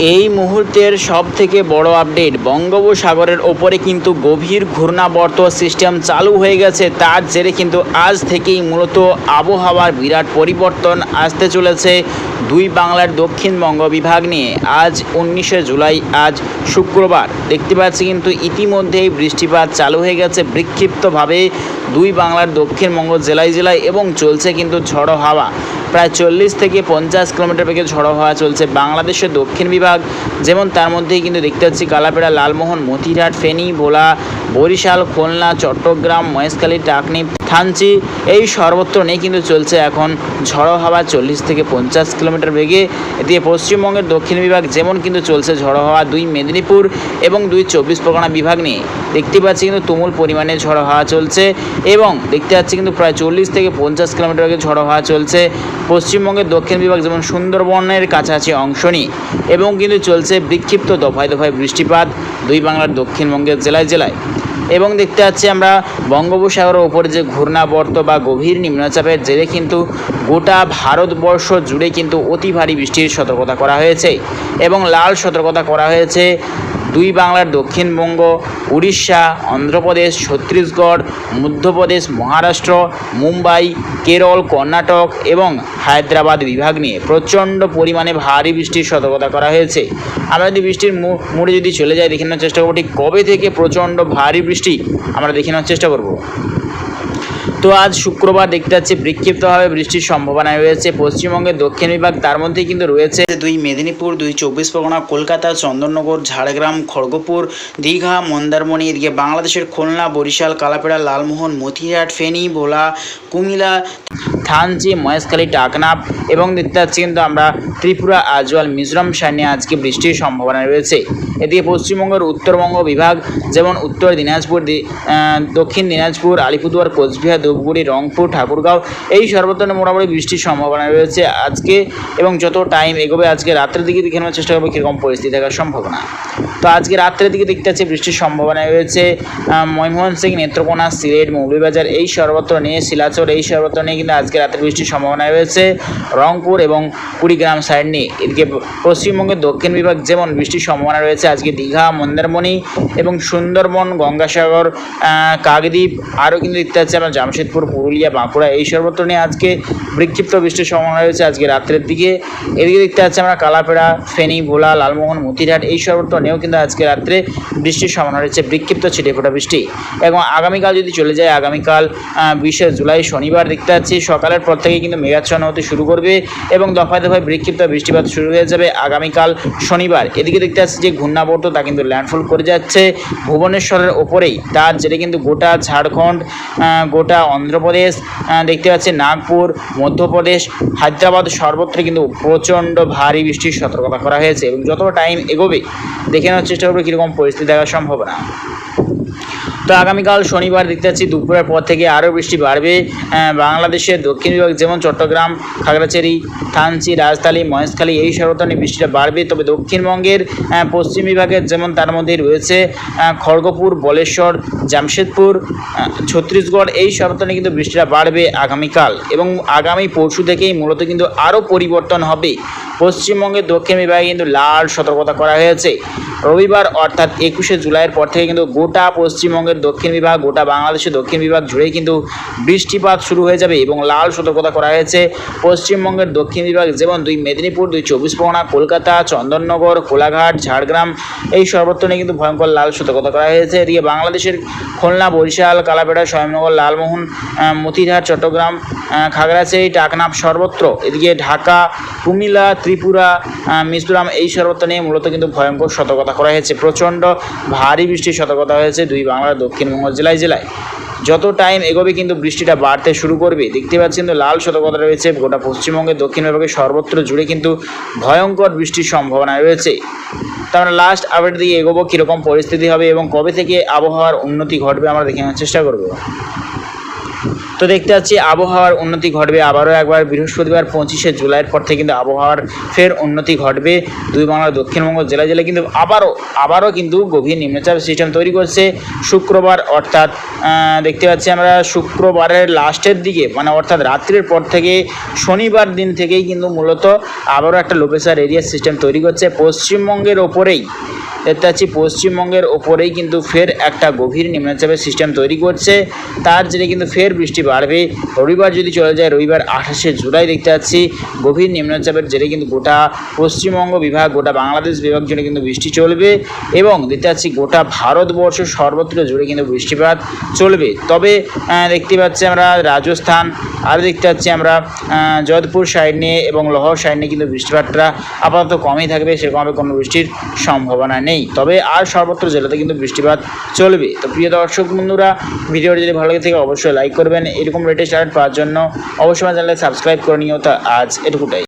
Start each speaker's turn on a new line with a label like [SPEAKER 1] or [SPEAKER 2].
[SPEAKER 1] এই মুহূর্তের সব থেকে বড় আপডেট, বঙ্গোপসাগরের ওপরে কিন্তু গভীর ঘূর্ণাবর্ত সিস্টেম চালু হয়ে গেছে। তার জেরে কিন্তু আজ থেকেই মূলত আবহাওয়ার বিরাট পরিবর্তন আসতে চলেছে দুই বাংলার দক্ষিণবঙ্গ বিভাগ নিয়ে। আজ উনিশে জুলাই, আজ শুক্রবার। দেখতে পাচ্ছি কিন্তু ইতিমধ্যেই বৃষ্টিপাত চালু হয়ে গেছে। বিক্ষিপ্তভাবে দুই বাংলার দক্ষিণবঙ্গ জেলায় জেলায় এবং চলছে কিন্তু ঝড়ো হাওয়া। প্রায় চল্লিশ থেকে পঞ্চাশ কিলোমিটার বেগে ঝড়ো হাওয়া চলছে বাংলাদেশের দক্ষিণ বিভাগ। যেমন তার মধ্যেই কিন্তু দেখতে পাচ্ছি কালাপেড়া, লালমোহন, মতিরহাট, ফেনী, ভোলা, বরিশাল, খুলনা, চট্টগ্রাম, মহেশখালী, টাকনি, থানচি এই সর্বত্র নিয়ে কিন্তু চলছে এখন ঝড়ো হাওয়া চল্লিশ থেকে পঞ্চাশ কিলোমিটার বেগে। এদিকে পশ্চিমবঙ্গের দক্ষিণ বিভাগ যেমন কিন্তু চলছে ঝড়ো হাওয়া দুই মেদিনীপুর এবং দুই চব্বিশ পরগনা বিভাগ নিয়ে। দেখতে পাচ্ছি কিন্তু তুমুল পরিমাণে ঝড়ো হাওয়া চলছে। এবং দেখতে পাচ্ছি কিন্তু প্রায় চল্লিশ থেকে পঞ্চাশ কিলোমিটার বেগে ঝড়ো হাওয়া চলছে। পশ্চিমবঙ্গের দক্ষিণ বিভাগ যেমন সুন্দরবনের কাছাকাছি অংশ নিয়ে, এবং কিন্তু চলছে বিক্ষিপ্ত দফায় দফায় বৃষ্টিপাত দুই বাংলার দক্ষিণবঙ্গের জেলায় জেলায়। এবং দেখতে পাচ্ছি আমরা বঙ্গোপসাগরের ওপরে যে ঘূর্ণাবর্ত বা গভীর নিম্নচাপের জেরে কিন্তু গোটা ভারতবর্ষ জুড়ে কিন্তু অতি ভারী বৃষ্টির সতর্কতা করা হয়েছে। এবং লাল সতর্কতা করা হয়েছে দুই বাংলার দক্ষিণবঙ্গ, উড়িষ্যা, অন্ধ্রপ্রদেশ, ছত্তিশগড়, মধ্যপ্রদেশ, মহারাষ্ট্র, মুম্বাই, কেরল, কর্ণাটক এবং হায়দ্রাবাদ বিভাগ নিয়ে প্রচণ্ড পরিমাণে ভারী বৃষ্টির সতর্কতা করা হয়েছে। আমরা যদি বৃষ্টির মুড়ে যদি চলে যাই, দেখে নেওয়ার চেষ্টা করব, ঠিক কবে থেকে প্রচণ্ড ভারী বৃষ্টি আমরা দেখে নেওয়ার চেষ্টা করব? তো আজ শুক্রবার দেখতে পাচ্ছি বিক্ষিপ্তভাবে বৃষ্টির সম্ভাবনা রয়েছে। পশ্চিমবঙ্গের দক্ষিণ বিভাগ তার মধ্যে কিন্তু রয়েছে। দুই মেদিনীপুর দুই চব্বিশ পরগনা কলকাতা চন্দননগর ঝাড়গ্রাম খড়গপুর দীঘা মন্দারমণি এদিকে বাংলাদেশের খুলনা বরিশাল কালাপেড়া লালমোহন মতিহাট ফেনী ভোলা কুমিলা থানচি মহেশখালী টাকনাপ এবং দেখতে পাচ্ছি কিন্তু আমরা ত্রিপুরা আজওয়াল মিজোরাম সাইনে আজকে বৃষ্টির সম্ভাবনা রয়েছে। এদিকে পশ্চিমবঙ্গের উত্তরবঙ্গ বিভাগ যেমন উত্তর দিনাজপুর দক্ষিণ দিনাজপুর আলিপুরদুয়ার কোচবিহার ধূপগুড়ি রংপুর, ঠাকুরগাঁও, এই সর্বত্র মোটামুটি বৃষ্টির সম্ভাবনা রয়েছে আজকে এবং যত টাইম এগোবে, আজকে রাত্রের দিকে দেখে নেওয়ার চেষ্টা করব কীরকম পরিস্থিতি থাকার সম্ভাবনা। তো আজকে রাত্রের দিকে দেখতে পাচ্ছি বৃষ্টির সম্ভাবনা রয়েছে ময়মোহন সিং নেত্রকোনা, সিলেট, মৌলভীবাজার, এই সর্বত্র নিয়ে, শিলাচর, এই সর্বত্র নিয়ে কিন্তু আজকে রাত্রে বৃষ্টির সম্ভাবনা রয়েছে। রংপুর এবং কুড়িগ্রাম সাইড নিয়ে, এদিকে পশ্চিমবঙ্গের দক্ষিণ বিভাগ যেমন বৃষ্টির সম্ভাবনা রয়েছে, আজকে দীঘা, মন্দারমণি এবং সুন্দরবন, গঙ্গাসাগর কাকদ্বীপ, আরও কিন্তু দেখতে পাচ্ছি আমরা জামশেদপুর পুরুলিয়া, বাঁকুড়া এই সর্বত্র নিয়ে আজকে বিক্ষিপ্ত বৃষ্টির সম্ভাবনা রয়েছে আজকে রাত্রের দিকে। এদিকে দেখতে পাচ্ছি আমরা কালাপেড়া, ফেনী, ভোলা, লালমোহন, মতিরহাট এই সর্বত্র নিয়েও কিন্তু আজকে রাত্রে বৃষ্টির সম্ভাবনা রয়েছে, বিক্ষিপ্ত ছিটে ফোটা বৃষ্টি। এবং আগামীকাল যদি চলে যায়, আগামীকাল বিশে জুলাই শনিবার দেখতে পাচ্ছি সকালের পর থেকে কিন্তু মেঘাচ্ছন্ন হতে শুরু করবে এবং দফায় দফায় বিক্ষিপ্ত বৃষ্টিপাত শুরু হয়ে যাবে আগামীকাল শনিবার। এদিকে দেখতে পাচ্ছি যে ঘূর্ণাবর্ত তা কিন্তু ল্যান্ডফল করে যাচ্ছে। ভুবনেশ্বরের ওপরেই তার জেরে কিন্তু গোটা ঝাড়খণ্ড গোটা অন্ধ্রপ্রদেশ দেখতে পাচ্ছি নাগপুর, মধ্যপ্রদেশ, হায়দ্রাবাদ সর্বত্র কিন্তু প্রচণ্ড ভারী বৃষ্টির সতর্কতা করা হয়েছে এবং যত টাইম এগোবে, দেখে নেওয়ার চেষ্টা করবে কীরকম পরিস্থিতি দেখা সম্ভব সম্ভাবনা তো আগামীকাল শনিবার দেখতে পাচ্ছি দুপুরের পর থেকে আরও বৃষ্টি বাড়বে। বাংলাদেশের দক্ষিণ বিভাগ যেমন চট্টগ্রাম খাগড়াছড়ি থানচি রাজধানী মহেশখালী এই সর্বত্র বৃষ্টিটা বাড়বে। তবে দক্ষিণবঙ্গের আহ, পশ্চিম বিভাগের যেমন তার মধ্যে রয়েছে আহ, খড়গপুর বলেশ্বর জামশেদপুর ছত্তিশগড় এই সর্বত্র কিন্তু বৃষ্টিটা বাড়বে আগামীকাল এবং আগামী পরশু থেকেই মূলত কিন্তু আরও পরিবর্তন হবে। পশ্চিমবঙ্গের দক্ষিণ বিভাগে কিন্তু লাল সতর্কতা করা হয়েছে। রবিবার অর্থাৎ একুশে জুলাইয়ের পর থেকে কিন্তু গোটা পশ্চিমবঙ্গের দক্ষিণ বিভাগ, গোটা বাংলাদেশের দক্ষিণ বিভাগ জুড়েই কিন্তু বৃষ্টিপাত শুরু হয়ে যাবে এবং লাল সতর্কতা করা হয়েছে। পশ্চিমবঙ্গের দক্ষিণ বিভাগ যেমন দুই মেদিনীপুর, দুই চব্বিশ পরগনা, কলকাতা, চন্দননগর, কোলাঘাট, ঝাড়গ্রাম, এই সর্বত্র নিয়ে কিন্তু ভয়ঙ্কর লাল সতর্কতা করা হয়েছে। এদিকে বাংলাদেশের খুলনা, বরিশাল কালাপেড়া স্বয়ংনগর, লালমোহন মতিরহাট চট্টগ্রাম খাগড়াছড়ি টাকনাফ সর্বত্র। এদিকে ঢাকা, কুমিল্লা, ত্রিপুরা মিজোরাম এই সর্বত্র নিয়ে মূলত কিন্তু ভয়ঙ্কর সতর্কতা করা হয়েছে। প্রচণ্ড ভারী বৃষ্টির সতর্কতা হয়েছে দুই বাংলার দক্ষিণবঙ্গ জেলায় জেলায়। যত টাইম এগোবে কিন্তু বৃষ্টিটা বাড়তে শুরু করবে। দেখতে পাচ্ছেন কিন্তু লাল সতর্কতা রয়েছে গোটা পশ্চিমবঙ্গের দক্ষিণ বিভাগের সর্বত্র জুড়ে কিন্তু ভয়ঙ্কর বৃষ্টির সম্ভাবনা রয়েছে। তো আমরা লাস্ট আপডেট দিয়ে এগোবো, কীরকম পরিস্থিতি হবে এবং কবে থেকে আবহাওয়ার উন্নতি ঘটবে আমরা দেখে নেওয়ার চেষ্টা করব। তো দেখতে পাচ্ছি আবহাওয়ার উন্নতি ঘটবে। আবারও একবার বৃহস্পতিবার পঁচিশে জুলাইয়ের পর থেকে কিন্তু আবহাওয়ার ফের উন্নতি ঘটবে। দুই বাংলার দক্ষিণবঙ্গ জেলায় জেলায় কিন্তু আবারও আবারও কিন্তু গভীর নিম্নচাপ সিস্টেম তৈরি করছে। শুক্রবার অর্থাৎ দেখতে পাচ্ছি আমরা শুক্রবারের লাস্টের দিকে মানে অর্থাৎ রাত্রির পর থেকে শনিবার দিন থেকেই কিন্তু মূলত আবারও একটা লোপেসার এরিয়া সিস্টেম তৈরি করছে। পশ্চিমবঙ্গের ওপরেই দেখতে পাচ্ছি পশ্চিমবঙ্গের ওপরেই কিন্তু ফের একটা গভীর নিম্নচাপের সিস্টেম তৈরি করছে। তার জেরে কিন্তু ফের বৃষ্টি বাড়বে। রবিবার যদি চলে যায়, রবিবার আঠাশে জুলাই দেখতে পাচ্ছি। গভীর নিম্নচাপের জেরে কিন্তু গোটা পশ্চিমবঙ্গ বিভাগ, গোটা বাংলাদেশ বিভাগ জুড়ে কিন্তু বৃষ্টি চলবে এবং দেখতে পাচ্ছি গোটা ভারতবর্ষ সর্বত্র জুড়ে কিন্তু বৃষ্টিপাত চলবে। তবে দেখতে পাচ্ছি আমরা রাজস্থান আর দেখতে পাচ্ছি আমরা যোধপুর সাইড নিয়ে এবং লহর সাইড নিয়ে কিন্তু বৃষ্টিপাতটা আপাতত কমই থাকবে। সেরকমভাবে কোনো বৃষ্টির সম্ভাবনা নেই। তবে আর সর্বত্র জেলাতে কিন্তু বৃষ্টিপাত চলবে। তো প্রিয় দর্শক বন্ধুরা, ভিডিওটি যদি ভালো লাগে থাকে, অবশ্যই লাইক করবেন। এরকম লেটেস্ট আপডেট পাওয়ার জন্য অবশ্যই আমার চ্যানেলে সাবস্ক্রাইব করে নিও। তা আজ এটুকুটাই।